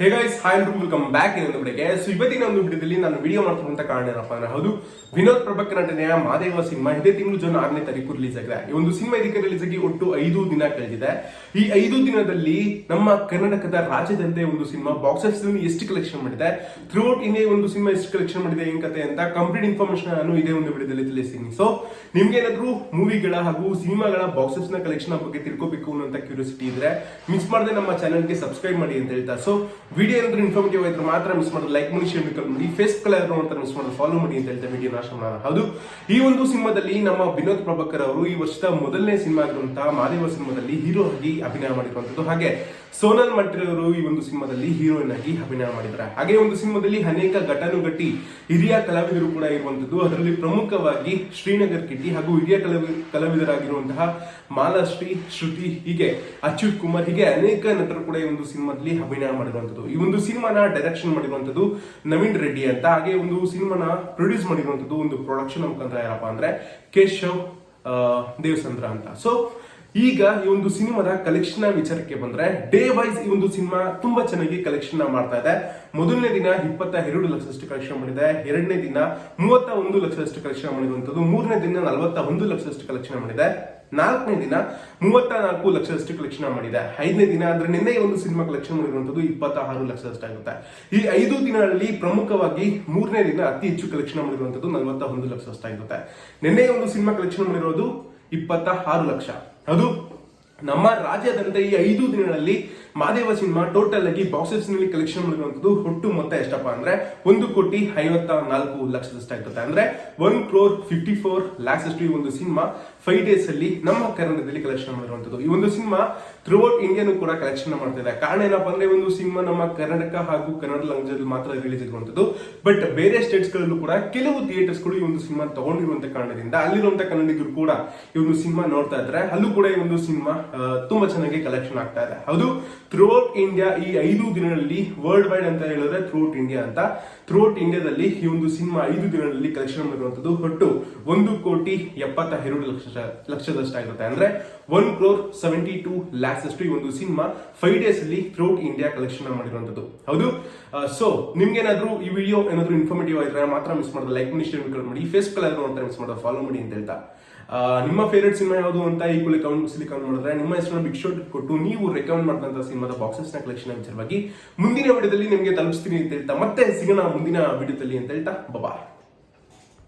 Hey guys hi welcome back ಇನ್ನೊಂದು ಬಿಡಿಗೆ so ಇವತ್ತಿನ ಒಂದು ಬಿಡದಲ್ಲಿ ನಾನು ವಿಡಿಯೋ ಮಾಡ್ತಿರುವಂತ ಕಾರಣ ಏನಪ್ಪ ಅಂದ್ರೆ ಹೌದು, ವಿನೋದ್ ಪ್ರಭಾಕರ್ ನಟನೆಯ ಮಾದೇವ ಸಿನಿಮಾ ಇದೇ ತಿಂಗಳು ಜೂನ್ ಆರನೇ ತಾರೀಕು ರಿಲೀಸ್ ಆಗಿದೆ. ಈ ಒಂದು ಸಿನಿಮಾ ಇದಕ್ಕೆ ರಿಲೀಸ್ ಆಗಿ ಒಟ್ಟು ಐದು ದಿನ ಕಳೆದಿದೆ. ಈ ಐದು ದಿನದಲ್ಲಿ ನಮ್ಮ ಕರ್ನಾಟಕದ ರಾಜ್ಯದಂತೆ ಒಂದು ಸಿನಿಮಾ ಬಾಕ್ಸ್ ಆಫೀಸ್ ಎಷ್ಟು ಕಲೆಕ್ಷನ್ ಮಾಡಿದೆ? ಥ್ರೂಔಟ್ ಇಂಡಿಯಾ ಒಂದು ಸಿನಿಮಾ ಎಷ್ಟು ಕಲೆಕ್ಷನ್ ಮಾಡಿದೆ, ಏನ್ ಕತೆ ಅಂತ ಕಂಪ್ಲೀಟ್ ಇನ್ಫಾರ್ಮೇಶನ್ ನಾನು ಇದೇ ಒಂದು ವಿಡಿಯೋದಲ್ಲಿ ತಿಳಿಸ್ತೀನಿ. ಸೊ ನಿಮ್ಗೆ ಏನಾದ್ರು ಮೂವಿಗಳ ಹಾಗೂ ಸಿನಿಮಾಗಳ ಬಾಕ್ಸ್ ಆಫೀಸ್ನ ಕಲೆಕ್ಷನ್ ಬಗ್ಗೆ ತಿಳ್ಕೊಬೇಕು ಅನ್ನೋ ಕ್ಯೂರಿಯಾಸಿಟಿ ಇದ್ರೆ ಮಿಸ್ ಮಾಡದೆ ನಮ್ಮ ಚಾನಲ್ಗೆ ಸಬ್ಸ್ಕ್ರೈಬ್ ಮಾಡಿ ಅಂತ ಹೇಳ್ತಾ. ಸೊ ವಿಡಿಯೋ ಏನಾದರೂ ಇನ್ಫಾರ್ಮೇಟಿವ್ ಆಯ್ತು ಮಾತ್ರ ಮಿಸ್ ಮಾಡೋದು ಲೈಕ್ ಮಾಡಿ ಶೇರ್ ಮಾಡಿ ಫೇಸ್ ಕಲರ್ ಅಂತ ಮಿಸ್ ಮಾಡೋದು ಫಾಲೋ ಮಾಡಿ ಅಂತ ಹೇಳ್ತಾ ವಿಡಿಯೋ ನಾಶ ಮಾಡೋಣ. ಹೌದು, ಈ ಒಂದು ಸಿನಿಮಾದಲ್ಲಿ ನಮ್ಮ ವಿನೋದ್ ಪ್ರಭಾಕರ್ ಅವರು ಈ ವರ್ಷದ ಮೊದಲನೇ ಸಿನಿಮಾ ಆಗಿರುವಂತಹ ಮಾದೇವ ಸಿನಿಮಾದಲ್ಲಿ ಹೀರೋ ಆಗಿ ಅಭಿನಯ ಮಾಡಿರುವಂತದ್ದು ಹಾಗೆ. ಸೋನಲ್ ಮಂಟ್ರಿ ಅವರು ಈ ಒಂದು ಸಿನಿಮಾದಲ್ಲಿ ಹೀರೋಯಿನ್ ಆಗಿ ಅಭಿನಯ ಮಾಡಿದ್ದಾರೆ. ಹಾಗೆ ಒಂದು ಸಿನಿಮಾದಲ್ಲಿ ಅನೇಕ ಘಟಾನುಘಟಿ ಹಿರಿಯ ಕಲಾವಿದರು ಕೂಡ ಇರುವಂತದ್ದು. ಅದರಲ್ಲಿ ಪ್ರಮುಖವಾಗಿ ಶ್ರೀನಗರ್ ಕಿಟ್ಟಿ ಹಾಗೂ ಹಿರಿಯ ಕಲಾವಿ, ಕಲಾವಿದರಾಗಿರುವಂತಹ ಮಾಲಾಶ್ರೀ, ಶ್ರುತಿ, ಹೀಗೆ ಅಚ್ಯುತ್ ಕುಮಾರ್, ಹೀಗೆ ಅನೇಕ ನಟರು ಕೂಡ ಈ ಒಂದು ಸಿನಿಮಾದಲ್ಲಿ ಅಭಿನಯ ಮಾಡಿರುವಂತದ್ದು ಈ ಒಂದು ಸಿನಿಮಾನ ಡೈರೆಕ್ಷನ್ ಮಾಡಿರುವಂಥದ್ದು ನವೀನ್ ರೆಡ್ಡಿ ಅಂತ. ಹಾಗೆ ಒಂದು ಸಿನಿಮಾನ ಪ್ರೊಡ್ಯೂಸ್ ಮಾಡಿರುವಂಥದ್ದು ಒಂದು ಪ್ರೊಡಕ್ಷನ್ ಮುಖಾಂತರ ಯಾರಪ್ಪ ಅಂದ್ರೆ ಕೇಶವ್ ದೇವಸಂದ್ರ ಅಂತ. ಸೊ ಈಗ ಈ ಒಂದು ಸಿನಿಮಾದ ಕಲೆಕ್ಷನ್ ವಿಚಾರಕ್ಕೆ ಬಂದ್ರೆ ಡೇ ವೈಸ್ ಈ ಒಂದು ಸಿನಿಮಾ ತುಂಬಾ ಚೆನ್ನಾಗಿ ಕಲೆಕ್ಷನ್ ಮಾಡ್ತಾ ಇದೆ. ಮೊದಲನೇ ದಿನ ಇಪ್ಪತ್ತ ಎರಡು ಲಕ್ಷದಷ್ಟು ಕಲೆಕ್ಷನ್ ಮಾಡಿದೆ. ಎರಡನೇ ದಿನ ಮೂವತ್ತ ಒಂದು ಲಕ್ಷದಷ್ಟು ಕಲೆಕ್ಷನ್ ಮಾಡಿರುವಂತದ್ದು ಮೂರನೇ ದಿನ ನಲವತ್ತ ಒಂದು ಲಕ್ಷದಷ್ಟು ಕಲೆಕ್ಷನ್ ಮಾಡಿದೆ. ನಾಲ್ಕನೇ ದಿನ ಮೂವತ್ತ ನಾಲ್ಕು ಲಕ್ಷದಷ್ಟು ಕಲೆಕ್ಷನ್ ಮಾಡಿದೆ. ಐದನೇ ದಿನ ಅಂದ್ರೆ ನಿನ್ನೆ ಒಂದು ಸಿನಿಮಾ ಕಲೆಕ್ಷನ್ ಮಾಡಿರುವಂತದ್ದು ಇಪ್ಪತ್ತ ಆರು ಲಕ್ಷದಷ್ಟು ಆಗುತ್ತೆ. ಈ ಐದು ದಿನಗಳಲ್ಲಿ ಪ್ರಮುಖವಾಗಿ ಮೂರನೇ ದಿನ ಅತಿ ಹೆಚ್ಚು ಕಲೆಕ್ಷನ್ ಮಾಡಿರುವಂತದ್ದು ನಲವತ್ತ ಒಂದು ಲಕ್ಷದಷ್ಟು ಆಗುತ್ತೆ. ನಿನ್ನೆ ಒಂದು ಸಿನಿಮಾ ಕಲೆಕ್ಷನ್ ಮಾಡಿರೋದು ಇಪ್ಪತ್ತ ಆರು ಲಕ್ಷ. ಅದು ನಮ್ಮ ರಾಜ್ಯದಂತ ಈ ಐದು ದಿನಗಳಲ್ಲಿ ಮಾದೇವ ಸಿನಿಮಾ ಟೋಟಲ್ ಆಗಿ ಬಾಕ್ಸಸ್ನಲ್ಲಿ ಕಲೆಕ್ಷನ್ ಮಾಡಿರುವಂತದ್ದು ಒಟ್ಟು ಮೊತ್ತ ಎಷ್ಟಪ್ಪ ಅಂದ್ರೆ ಒಂದು ಕೋಟಿ ಐವತ್ತ ನಾಲ್ಕು ಲಕ್ಷದಷ್ಟಾಗುತ್ತೆ ಅಂದ್ರೆ one crore fifty four lakhs ಅಷ್ಟು ಈ ಒಂದು ಸಿನಿಮಾ ಫೈವ್ ಡೇಸ್ ಅಲ್ಲಿ ನಮ್ಮ ಕರ್ನಾಟಕದಲ್ಲಿ ಕಲೆಕ್ಷನ್ ಮಾಡಿರುವಂತದ್ದು. ಈ ಒಂದು ಸಿನಿಮಾ ಥ್ರೂಔಟ್ ಇಂಡಿಯಾನು ಕೂಡ ಕಲೆಕ್ಷನ್ ಮಾಡ್ತಾ ಇದೆ ಕಾರಣ ಏನಪ್ಪ ಅಂದ್ರೆ ಒಂದು ಸಿನಿಮಾ ನಮ್ಮ ಕರ್ನಾಟಕ ಹಾಗೂ ಕನ್ನಡ ಲ್ಯಾಂಗ್ವೇಜ್ ಅಲ್ಲಿ ಮಾತ್ರ ರಿಲೀಸ್ ಇರುವಂತದ್ದು ಬಟ್ ಬೇರೆ ಸ್ಟೇಟ್ಸ್ ಗಳಲ್ಲೂ ಕೂಡ ಕೆಲವು ಥಿಯೇಟರ್ಸ್ಗಳು ಈ ಒಂದು ಸಿನಿಮಾ ತಗೊಂಡಿರುವಂತ ಕಾರಣದಿಂದ ಅಲ್ಲಿರುವಂತ ಕನ್ನಡಿಗರು ಕೂಡ ಈ ಒಂದು ಸಿನಿಮಾ ನೋಡ್ತಾ ಇದ್ರೆ ಅಲ್ಲೂ ಕೂಡ ಈ ಒಂದು ಸಿನಿಮಾ ತುಂಬಾ ಚೆನ್ನಾಗಿ ಕಲೆಕ್ಷನ್ ಆಗ್ತಾ ಇದೆ. ಹೌದು ಥ್ರೂಔಟ್ ಇಂಡಿಯಾ ಈ ಐದು ದಿನಗಳಲ್ಲಿ ವರ್ಲ್ಡ್ ವೈಡ್ ಅಂತ ಹೇಳಿದ್ರೆ ಥ್ರೂಔಟ್ ಇಂಡಿಯಾ ಅಂತ. ಥ್ರೂಔಟ್ ಇಂಡಿಯಾದಲ್ಲಿ ಈ ಒಂದು ಸಿನಿಮಾ ಐದು ದಿನಗಳಲ್ಲಿ ಕಲೆಕ್ಷನ್ ಮಾಡಿರುವಂತದ್ದು ಒಟ್ಟು ಒಂದು ಕೋಟಿ ಎಪ್ಪತ್ತ ಎರಡು ಲಕ್ಷ ಲಕ್ಷದಷ್ಟಾಗಿರುತ್ತೆ ಅಂದ್ರೆ one crore seventy two lakhs ಅಷ್ಟು ಈ ಒಂದು ಸಿನಿಮಾ ಫೈವ್ ಡೇಸ್ ಅಲ್ಲಿ ಥ್ರೂಔಟ್ ಇಂಡಿಯಾ ಕಲೆಕ್ಷನ್ ಮಾಡಿರುವಂತದ್ದು ಹೌದು? ಸೊ ನಿಮ್ಗೇನಾದ್ರೂ ಈ ವಿಡಿಯೋ ಏನಾದ್ರು ಇನ್ಫಾರ್ಮೇಟಿವ್ ಆಗಿದ್ರೆ ಮಾತ್ರ ಮಿಸ್ ಮಾಡೋದು. ಲೈಕ್ ಮಾಡಿ ಮಾಡಿ. ಫೇಸ್ ಕಲರ್ ಅಂತ ಮಿಸ್ ಫಾಲೋ ಮಾಡಿ ಅಂತ ಹೇಳ್ತಾ. ನಿಮ್ಮ ಫೇವ್ರೆಟ್ ಸಿನಿಮಾ ಯಾವುದು ಅಂತ ಈ ಕೂಲಿ ಕಮೆಂಟ್ ಕಮೆಂಟ್ ಮಾಡಿದ್ರೆ ನಿಮ್ಮ ಹೆಸರನ್ನ ಬಿಗ್ ಶೋಟ್ ಕೊಟ್ಟು ನೀವು ರೆಕಮೆಂಡ್ ಮಾಡಿದಂತ ಸಿನಿಮಾದ ಬಾಕ್ಸಸ್ನ ಕಲೆಕ್ಷನ್ ವಿಚಾರವಾಗಿ ಮುಂದಿನ ವಿಡಿಯೋದಲ್ಲಿ ನಿಮಗೆ ತಲುಪಿಸ್ತೀನಿ ಅಂತ ಹೇಳ್ತಾ, ಮತ್ತೆ ಸಿಗೋಣ ಮುಂದಿನ ವಿಡಿಯೋದಲ್ಲಿ ಅಂತ ಹೇಳ್ತಾ ಬಾಬಾ